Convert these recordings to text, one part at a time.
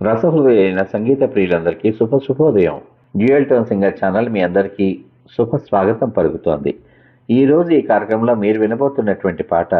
రసహృదయైన సంగీత ప్రియులందరికీ శుభ శుభోదయం. డ్యూయల్ టోన్ సింగర్ ఛానల్ మీ అందరికీ శుభ స్వాగతం పలుకుతోంది. ఈ రోజు ఈ కార్యక్రమంలో మీరు వినబోతున్నటువంటి పాట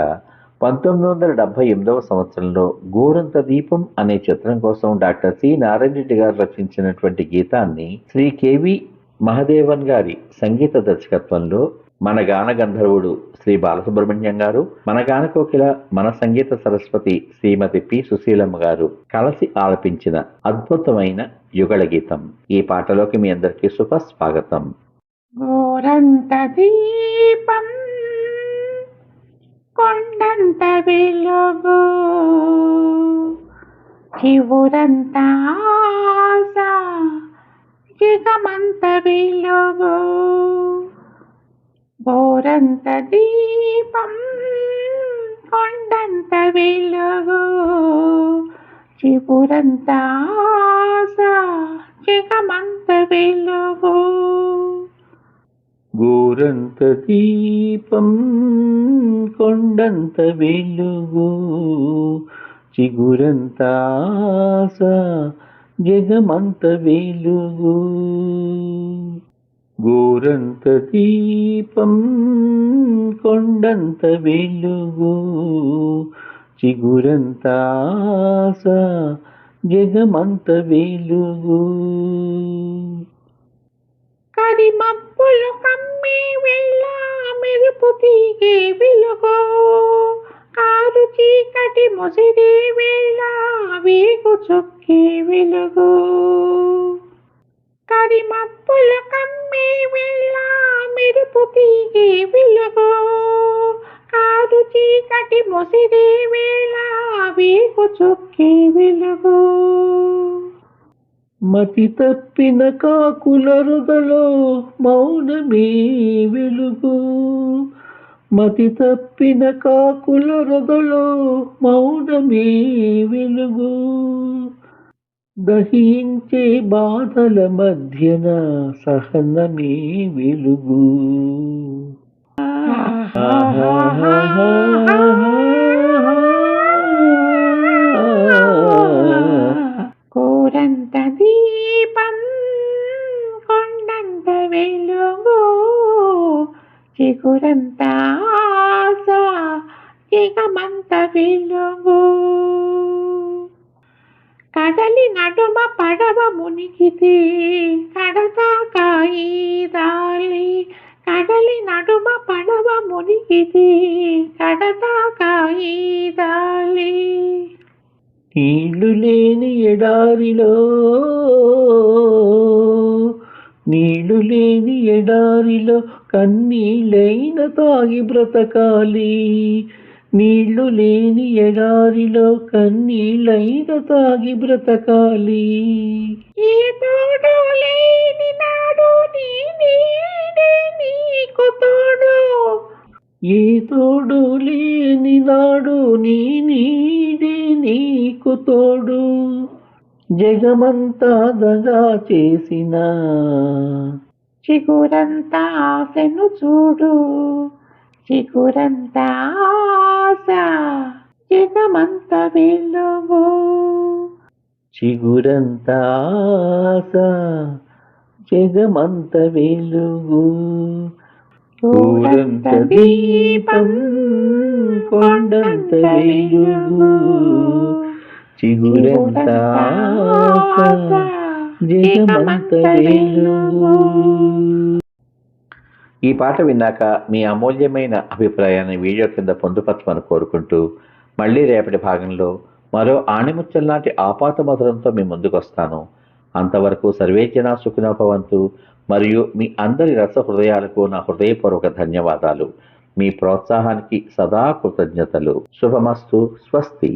పంతొమ్మిది వందల డెబ్బై ఎనిమిదవ సంవత్సరంలో గోరంత దీపం అనే చిత్రం కోసం డాక్టర్ సి నారాయణ రెడ్డి గారు రచించినటువంటి గీతాన్ని శ్రీ కేవి మహదేవన్ గారి సంగీత దర్శకత్వంలో మన గాన గంధర్వుడు శ్రీ బాలసుబ్రహ్మణ్యం గారు మన గాన కోకిల మన సంగీత సరస్వతి శ్రీమతి పి సుశీలమ్మ గారు కలసి ఆలపించిన అద్భుతమైన యుగళ గీతం. ఈ పాటలోకి మీ అందరికీ శుభ స్వాగతం గోరంత దీపం కొండంత వెలుగు చివురంత ఆశ యుగమంత వెలుగు గోరంత దీపం కొండంత వెలుగు చిపురంత ఆశ జగమంత వెలుగు. గోరంత దీపం కొండంత వెలుగు చిగురంత ఆశ జగమంత వెలుగు. గోరంత దీపం కొండంత వెలుగు చిగురంత ఆశ జగమంత వెలుగు. కది మబ్బులు కమ్మి వెళ్ళ మెరుపు తీగే వెలుగు. కారు చీకటి ముసిరి వేళ వేగు చుక్కి వెలుగు. కది మబ్బులు తీగే వెలుగు కారు చీకటి ముసిరి వేళ వేగు చుక్కి వెలుగు మతి తప్పిన కాకుల రుగలో మౌనమే వెలుగు. మతి తప్పిన కాకుల రుగలో మౌనమే వెలుగు. దహించే బాధల మధ్యన సహనమే వెలుగు. చిగురంత ఆశ చిగమంత విలువు కదలి నడుమ పడవ మునిగితే కడదాకా ఈదాలి కడలి నడుమ పడవ మునిగితే కడదాకా ఈదాలి నీళ్ళు లేని ఎడారిలో నీళ్ళు లేని ఎడారిలో కన్నీళ్ళైన తాగి బ్రతకాలి. నీళ్ళు లేని ఎడారిలో కన్నీళ్ళైన తాగి బ్రతకాలి. ఏ తోడు లేని నాడు నీ నీడే నీకు తోడు. ఏ తోడు లేని నాడు నీ నీడే నీకు తోడు. జగమంతా దగా చేసిన. చిగురంతా ఆశను చూడు. చిగురంతా ఆశ. జగమంత వెలుగు చిగురంత ఆశ. జగమంత వెలుగు ఊరంత దీపం కొండంత వెలుగు. ఈ పాట విన్నాక మీ అమూల్యమైన అభిప్రాయాన్ని వీడియో కింద పొందుపరచమని కోరుకుంటూ మళ్ళీ రేపటి భాగంలో మరో ఆణిముచ్చల్ లాంటి ఆపాత మధురంతో మీ ముందుకు వస్తాను అంతవరకు సర్వేజన సుఖినోభవంతు మరియు మీ అందరి రస హృదయాలకు నా హృదయపూర్వక ధన్యవాదాలు. మీ ప్రోత్సాహానికి సదా కృతజ్ఞతలు. శుభమస్తు. స్వస్తి.